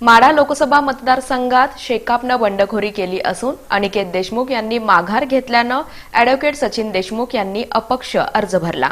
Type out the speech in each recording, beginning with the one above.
माढा लोकसभा मतदारसंघात शेकापनं बंडखोरी केली असून अनिकेत देशमुख यांनी माघार घेतल्यानं अॅडव्होकेट सचिन देशमुख यांनी अपक्ष अर्ज भरला.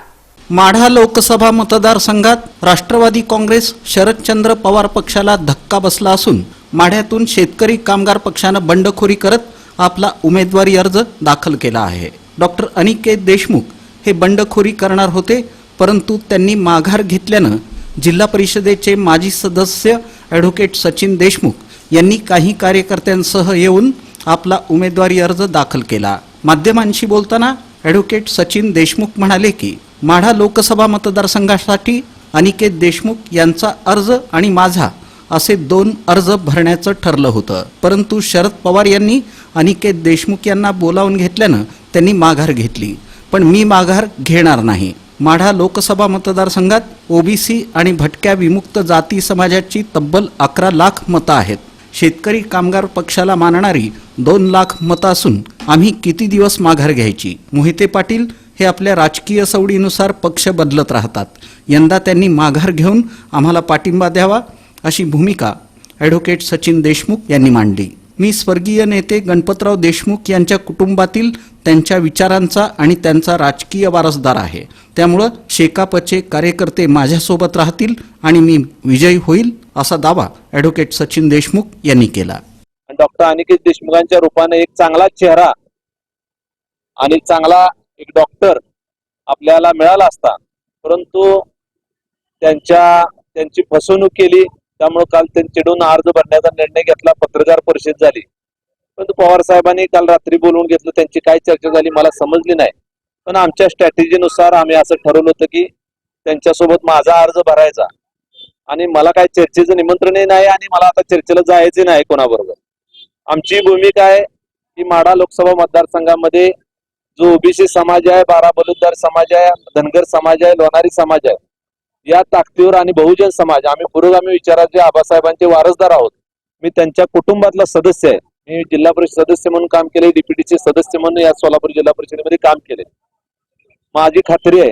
माढा लोकसभा मतदारसंघात राष्ट्रवादी काँग्रेस शरदचंद्र पवार पक्षाला धक्का बसला असून माढ्यातून शेतकरी कामगार पक्षानं बंडखोरी करत आपला उमेदवारी अर्ज दाखल केला आहे. डॉक्टर अनिकेत देशमुख हे बंडखोरी करणार होते परंतु त्यांनी माघार घेतल्यानं जिल्हा परिषदेचे माजी सदस्य ॲडव्होकेट सचिन देशमुख यांनी काही कार्यकर्त्यांसह येऊन आपला उमेदवारी अर्ज दाखल केला. माध्यमांशी बोलताना ॲडव्होकेट सचिन देशमुख म्हणाले की माढा लोकसभा मतदारसंघासाठी अनिकेत देशमुख यांचा अर्ज आणि माझा असे दोन अर्ज भरण्याचं ठरलं होतं. परंतु शरद पवार यांनी अनिकेत देशमुख यांना बोलावून घेतल्यानं त्यांनी माघार घेतली. पण मी माघार घेणार नाही. माढा लोकसभा मतदारसंघात ओबीसी आणि भटक्या विमुक्त जाती समाजाची तब्बल अकरा लाख मतं आहेत. शेतकरी कामगार पक्षाला मानणारी दोन लाख मतं असून आम्ही किती दिवस माघार घ्यायची? मोहिते पाटील हे आपल्या राजकीय सवडीनुसार पक्ष बदलत राहतात. यंदा त्यांनी माघार घेऊन आम्हाला पाठिंबा द्यावा अशी भूमिका ॲडव्होकेट सचिन देशमुख यांनी मांडली. मी स्वर्गीय नेते गणपतराव देशमुख यांच्या कुटुंबातील त्यांच्या विचारांचा आणि त्यांचा राजकीय वारसदार आहे. त्यामुळं शेकापचे कार्यकर्ते माझ्यासोबत राहतील आणि मी विजयी होईल असा दावा ॲडव्होकेट सचिन देशमुख यांनी केला. डॉक्टर अनिकेत देशमुखांच्या रूपाने एक चांगला चेहरा आणि चांगला एक डॉक्टर आपल्याला मिळाला असता परंतु त्यांच्या त्यांची फसवणूक केली त्यामुळे काल त्यांच्याकडून अर्ज भरण्याचा निर्णय घेतला पत्रकार परिषद झाली. परंतु पवार साहेबांनी काल रात्री बोलवून घेतलं त्यांची काय चर्चा झाली मला समजली नाही. पण आमच्या स्ट्रॅटेजीनुसार आम्ही असं ठरवलं होतं की त्यांच्यासोबत माझा अर्ज भरायचा. आणि मला काय चर्चेचं निमंत्रणही नाही आणि मला आता चर्चेला जायचे नाही कोणाबरोबर. आमची भूमिका आहे की माडा लोकसभा मतदारसंघामध्ये जो ओबीसी समाज आहे बारा बलुद्दार समाज आहे धनगर समाज आहे लोणारी समाज आहे या ताकदीवर आणि बहुजन समाज आम्ही पुरोगामी विचाराचे आबासाहेबांचे वारसदार आहोत मी त्यांच्या कुटुंबातला सदस्य आहे. मी जिल्हा परिषद सदस्य म्हणून काम केले डीपीटीचे सदस्य म्हणून या सोलापूर जिल्हा परिषदेमध्ये काम केले. माझी खात्री आहे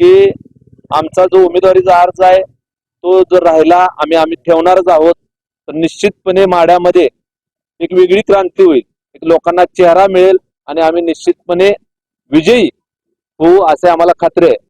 की आमचा जो उमेदवारीचा अर्ज आहे तो जर राहिला आम्ही आम्ही ठेवणारच आहोत. तर निश्चितपणे माड्यामध्ये एक वेगळी क्रांती होईल. एक लोकांना चेहरा मिळेल आणि आम्ही निश्चितपणे विजयी होऊ असे आम्हाला खात्री आहे.